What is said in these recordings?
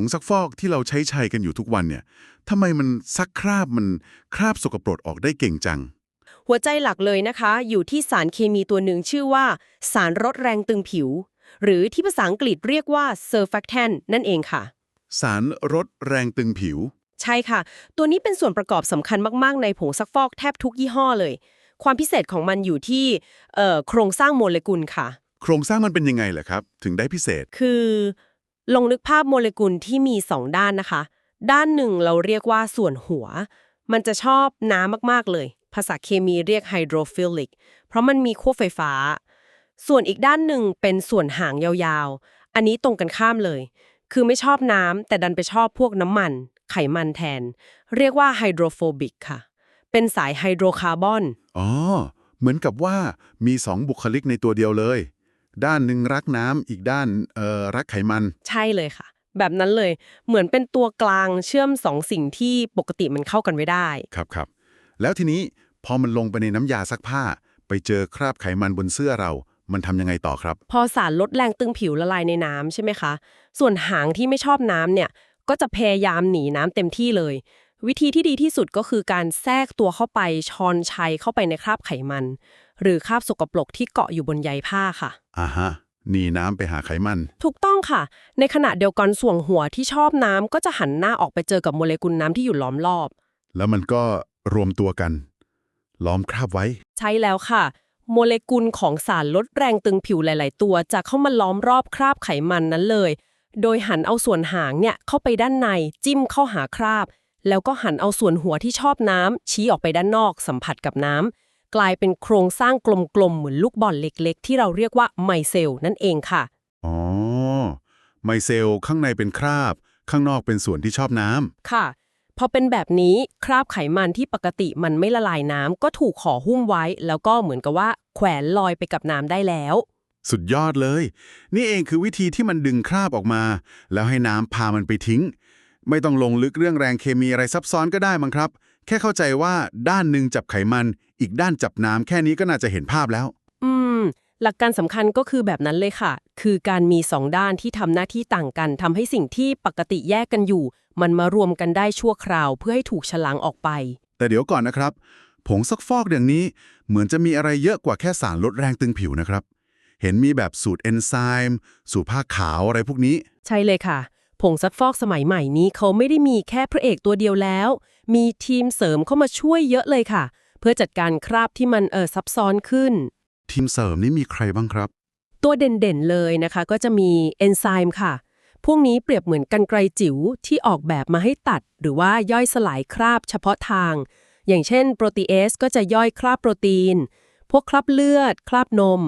งซักฟอกที่เราใช้ใช้กันอยู่ทุกวันเนี่ยทำไมมันซักคราบมันคราบสกปรกออกได้เก่งจัง หัวใจหลักเลยนะคะ อยู่ที่สารเคมีตัวหนึ่งชื่อว่า สารลดแรงตึงผิว หรือที่ภาษาอังกฤษเรียกว่า surfactant นั่นเองค่ะ สารลดแรงตึงผิว ใช่ค่ะ ตัวนี้เป็นส่วนประกอบสำคัญมาก ๆ ในผงซักฟอกแทบทุกยี่ห้อเลย ความพิเศษของมันอยู่ที่โครงสร้างโมเลกุลค่ะ โครงสร้างมันเป็นยังไงเหรอครับ ถึงได้พิเศษ คือ ลองนึกภาพโมเลกุลที่มี2ด้านนะคะ ด้านหนึ่งเราเรียกว่าส่วนหัว มันจะชอบน้ำมากๆเลย ภาษาเคมีเรียกไฮโดรฟิลิก เพราะมันมีขั้วไฟฟ้า ส่วนอีกด้านหนึ่งเป็นส่วนหางยาวๆ อันนี้ตรงกันข้ามเลย คือไม่ชอบน้ำแต่ดันไปชอบพวกน้ำมัน ไขมันแทน เรียกว่าไฮโดรโฟบิกค่ะ เป็นสายไฮโดรคาร์บอน อ๋อ เหมือนกับว่ามีสองบุคลิกในตัวเดียวเลย ด้านหนึ่งรักน้ำอีกด้านเอ่อรักไขมัน ใช่เลยค่ะ แบบนั้นเลยเหมือนเป็นตัวกลางเชื่อมสองสิ่งที่ปกติมันเข้ากันไม่ได้ ครับครับแล้วทีนี้พอมันลงไปในน้ำยาซักผ้า ไปเจอคราบไขมันบนเสื้อเรา มันทำยังไงต่อครับ พอสารลดแรงตึงผิวละลายในน้ำใช่ไหมคะ ส่วนหางที่ไม่ชอบน้ำเนี่ย ก็จะพยายามหนีน้ำเต็มที่เลย วิธีที่ดีที่สุดก็คือการแทรกตัวเข้าไปชอนชัยเข้าไปในคราบไขมัน หรือคราบสกปรกที่เกาะอยู่บนใยผ้าค่ะอ่าฮะหนีน้ำไปหาไขมัน ถูกต้องค่ะ ในขณะเดียวกันส่วนหัวที่ชอบน้ำก็จะหันหน้าออกไปเจอกับโมเลกุลน้ำที่อยู่ล้อมรอบ แล้วมันก็รวมตัวกัน ล้อมคราบไว้ ใช่แล้วค่ะ โมเลกุลของสารลดแรงตึงผิวหลาย ๆ ตัวจะเข้ามาล้อมรอบคราบไขมันนั้นเลย โดยหันเอาส่วนหางเนี่ยเข้าไปด้านในจิ้มเข้าหาคราบ แล้วก็หันเอาส่วนหัวที่ชอบน้ำชี้ออกไปด้านนอกสัมผัสกับน้ำ กลายเป็นโครงสร้างกลมๆ เหมือนลูกบอลเล็กๆ ที่เราเรียกว่าไมเซลนั่นเองค่ะ อ๋อ ไมเซลข้างในเป็นคราบ ข้างนอกเป็นส่วนที่ชอบน้ำ ค่ะ พอเป็นแบบนี้คราบไขมันที่ปกติมันไม่ละลายน้ำก็ถูกห่อหุ้มไว้ แล้วก็เหมือนกับว่าแขวนลอยไปกับน้ำได้แล้วสุดยอดเลย นี่เองคือวิธีที่มันดึงคราบออกมา แล้วให้น้ำพามันไปทิ้ง ไม่ต้องลงลึกเรื่องแรงเคมีอะไรซับซ้อนก็ได้มั้งครับ แค่เข้าใจว่าด้านหนึ่งจับไขมัน อีกด้านจับน้ำแค่นี้ก็น่าจะเห็นภาพแล้ว อืม หลักการสำคัญก็คือแบบนั้นเลยค่ะ คือการมีสองด้านที่ทำหน้าที่ต่างกันทำให้สิ่งที่ปกติแยกกันอยู่ มันมารวมกันได้ชั่วคราว เพื่อให้ถูกฉลังออกไป แต่เดี๋ยวก่อนนะครับ ผงซักฟอกอย่างนี้เหมือนจะมีอะไรเยอะกว่าแค่สารลดแรงตึงผิวนะครับ เห็นมีแบบสูตรเอนไซม์สูตรผ้าขาวอะไรพวกนี้ ใช่เลยค่ะ ผงซักฟอกสมัยใหม่นี้เขาไม่ได้มีแค่พระเอกตัวเดียวแล้ว มีทีมเสริมเข้ามาช่วยเยอะเลยค่ะ เพื่อจัดการคราบที่มันเออซับซ้อนขึ้น ทีมเสริมนี่มีใครบ้างครับ ตัวเด่นๆเลยนะคะ ก็จะมีเอนไซม์ค่ะ พวกนี้เปรียบเหมือนกันไกรจิ๋วที่ออกแบบมาให้ตัด หรือว่าย่อยสลายคราบเฉพาะทาง อย่างเช่นโปรตีเอสก็จะย่อยคราบโปรตีน พวกคราบเลือด คราบนม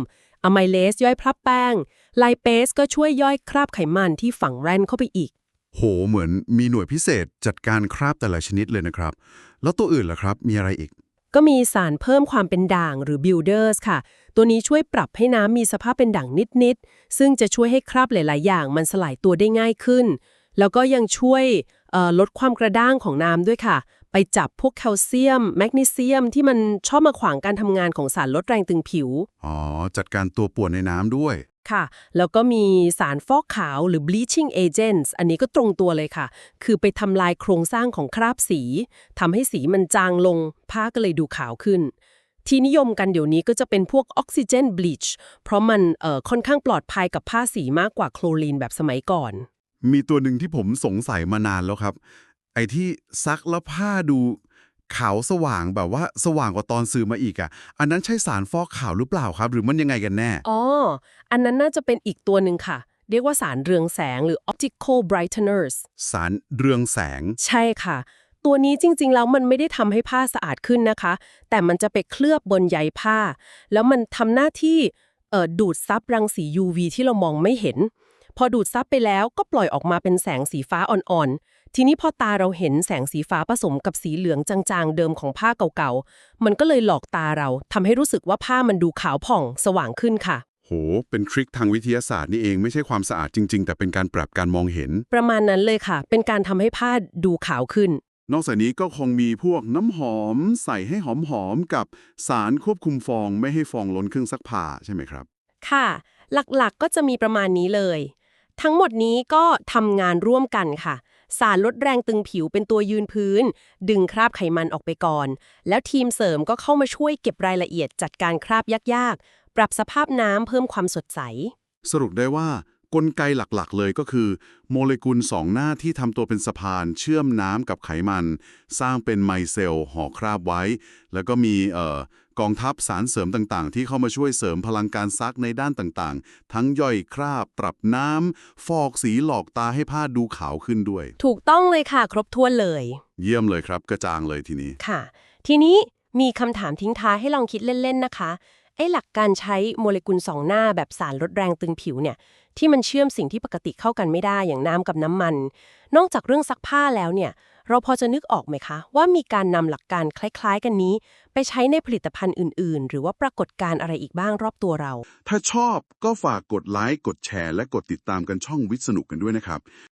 อะไมเลสย่อยคราบแป้ง ไลเปสก็ช่วยย่อยคราบไขมันที่ฝังแร่นเข้าไปอีก โห เหมือนมีหน่วยพิเศษจัดการคราบแต่ละชนิดเลยนะครับ แล้วตัวอื่นล่ะครับ มีอะไรอีก ก็มีสารเพิ่มความเป็นด่างหรือ builders ค่ะ ตัวนี้ช่วยปรับให้น้ำมีสภาพเป็นด่างนิดๆ ซึ่งจะช่วยให้คราบหลาย ๆ อย่าง มันสลายตัวได้ง่ายขึ้น แล้วก็ยังช่วยเอ่อลดความกระด้างของน้ำด้วยค่ะ ไปจับพวกแคลเซียม แมกนีเซียมที่มันชอบมาขวางการทำงานของสารลดแรงตึงผิว อ๋อ จัดการตัวป่วนในน้ำด้วย ค่ะ แล้วก็มีสารฟอกขาวหรือ bleaching agents อันนี้ก็ตรงตัวเลยค่ะ คือไปทำลายโครงสร้างของคราบสีทำให้สีมันจางลง ผ้าก็เลยดูขาวขึ้น ที่นิยมกันเดี๋ยวนี้ก็จะเป็นพวกออกซิเจนบลีชเพราะมันเอ่อค่อนข้างปลอดภัยกับผ้าสีมากกว่าโคลอรีนแบบสมัยก่อน มีตัวหนึ่งที่ผมสงสัยมานานแล้วครับไอ้ที่ซักแล้วผ้าดูขาวสว่างแบบว่าสว่างกว่าตอนซื้อมาอีกอะ่ะ อันนั้นใช่สารฟอกขาวหรือเปล่าครับ หรือมันยังไงกันแน่ อ๋อ อันนั้นน่าจะเป็นอีกตัวหนึ่งค่ะ เรียกว่าสารเรืองแสงหรือ optical brighteners สารเรืองแสง ใช่ค่ะ ตัวนี้จริงๆ แล้วมันไม่ได้ทำให้ผ้าสะอาดขึ้นนะคะ แต่มันจะไปเคลือบบนใยผ้า แล้วมันทำหน้าที่เอ่อดูดซับรังสี UV ที่เรามองไม่เห็น พอดูดซับไปแล้วก็ปล่อยออกมาเป็นแสงสีฟ้าอ่อนๆ ทีนี้พอตาเราเห็นแสงสีฟ้าผสมกับสีเหลืองจางๆ เดิมของผ้าเก่าๆ มันก็เลยหลอกตาเราทำให้รู้สึกว่าผ้ามันดูขาวผ่องสว่างขึ้นค่ะ โห เป็นทริคทางวิทยาศาสตร์นี่เองไม่ใช่ความสะอาดจริง ๆ แต่เป็นการปรับการมองเห็น ประมาณนั้นเลยค่ะ เป็นการทำให้ผ้าดูขาวขึ้น นอกจากนี้ก็คงมีพวกน้ำหอม ใส่ให้หอมๆกับสารควบคุมฟองไม่ให้ฟองล้นเครื่องซักผ้าใช่ไหมครับ ค่ะ หลักๆก็จะมีประมาณนี้เลย ทั้งหมดนี้ก็ทำงานร่วมกันค่ะ สารลดแรงตึงผิวเป็นตัวยืนพื้น ดึงคราบไขมันออกไปก่อน แล้วทีมเสริมก็เข้ามาช่วยเก็บรายละเอียดจัดการคราบยากๆ ปรับสภาพน้ำเพิ่มความสดใส สรุปได้ว่า กลไกหลักๆ เลยก็คือ โมเลกุลสองหน้าที่ทำตัวเป็นสะพานเชื่อมน้ำกับไขมัน สร้างเป็นไมเซลห่อคราบไว้ แล้วก็มีเอ่อกองทัพสารเสริมต่างๆ ที่เข้ามาช่วยเสริมพลังการซักในด้านต่างๆ ทั้งย่อยคราบ ปรับน้ำ ฟอกสีหลอกตาให้ผ้าดูขาวขึ้นด้วย ถูกต้องเลยค่ะ ครบถ้วนเลย เยี่ยมเลยครับกระจ่างเลยทีนี้ค่ะ ทีนี้มีคำถามทิ้งท้ายให้ลองคิดเล่นๆนะคะ ไอ้หลักการใช้โมเลกุลสองหน้าแบบสารลดแรงตึงผิวเนี่ยที่มันเชื่อมสิ่งที่ปกติเข้ากันไม่ได้อย่างน้ำกับน้ำมัน นอกจากเรื่องซักผ้าแล้วเนี่ยเราพอจะนึกออกไหมคะ ว่ามีการนำหลักการคล้าย ๆ กันนี้ ไปใช้ในผลิตภัณฑ์อื่น ๆ หรือว่าปรากฏการณ์อะไรอีกบ้างรอบตัวเรา ถ้าชอบก็ฝากกดไลค์กดแชร์ และกดติดตามกันช่องวิทย์สนุกกันด้วยนะครับ